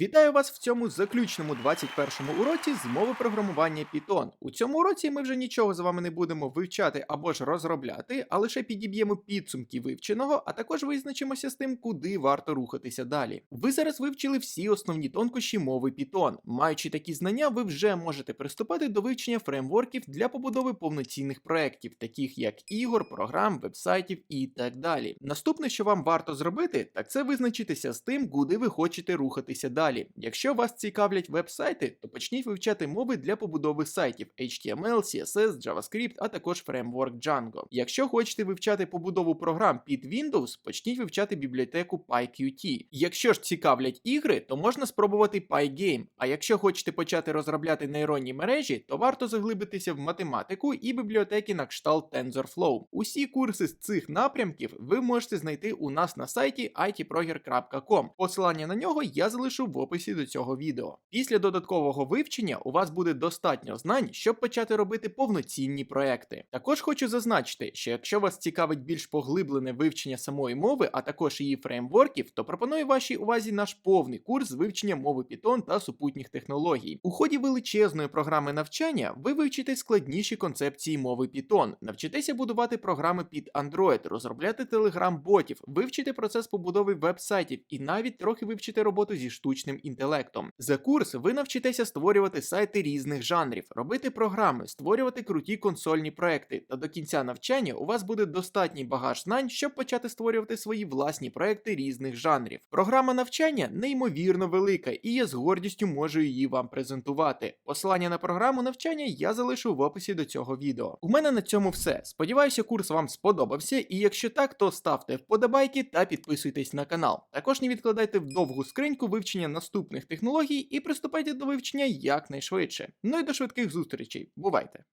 Вітаю вас в цьому заключному 21-му уроці з мови програмування Python. У цьому уроці ми вже нічого з вами не будемо вивчати або ж розробляти, а лише підіб'ємо підсумки вивченого, а також визначимося з тим, куди варто рухатися далі. Ви зараз вивчили всі основні тонкощі мови Python. Маючи такі знання, ви вже можете приступати до вивчення фреймворків для побудови повноцінних проєктів, таких як ігор, програм, вебсайтів і так далі. Наступне, що вам варто зробити, так це визначитися з тим, куди ви хочете рухатися далі. Якщо вас цікавлять веб-сайти, то почніть вивчати мови для побудови сайтів HTML, CSS, JavaScript, а також фреймворк Django. Якщо хочете вивчати побудову програм під Windows, почніть вивчати бібліотеку PyQt. Якщо ж цікавлять ігри, то можна спробувати Pygame. А якщо хочете почати розробляти нейронні мережі, то варто заглибитися в математику і бібліотеки на кшталт TensorFlow. Усі курси з цих напрямків ви можете знайти у нас на сайті itproger.com. Посилання на нього я залишу в описі до цього відео. Після додаткового вивчення у вас буде достатньо знань, щоб почати робити повноцінні проекти. Також хочу зазначити, що якщо вас цікавить більш поглиблене вивчення самої мови, а також її фреймворків, то пропоную вашій увазі наш повний курс з вивчення мови Python та супутніх технологій. У ході величезної програми навчання ви вивчите складніші концепції мови Python, навчитеся будувати програми під Android, розробляти телеграм-ботів, вивчити процес побудови веб-сайтів і навіть трохи вивчити роботу зі штучним інтелектом. За курс ви навчитеся створювати сайти різних жанрів, робити програми, створювати круті консольні проекти. Та до кінця навчання у вас буде достатній багаж знань, щоб почати створювати свої власні проекти різних жанрів. Програма навчання неймовірно велика, і я з гордістю можу її вам презентувати. Посилання на програму навчання я залишу в описі до цього відео. У мене на цьому все. Сподіваюся, курс вам сподобався, і якщо так, то ставте вподобайки та підписуйтесь на канал. Також не відкладайте в довгу скриньку вивчення наступних технологій і приступайте до вивчення якнайшвидше. Ну і до швидких зустрічей. Бувайте!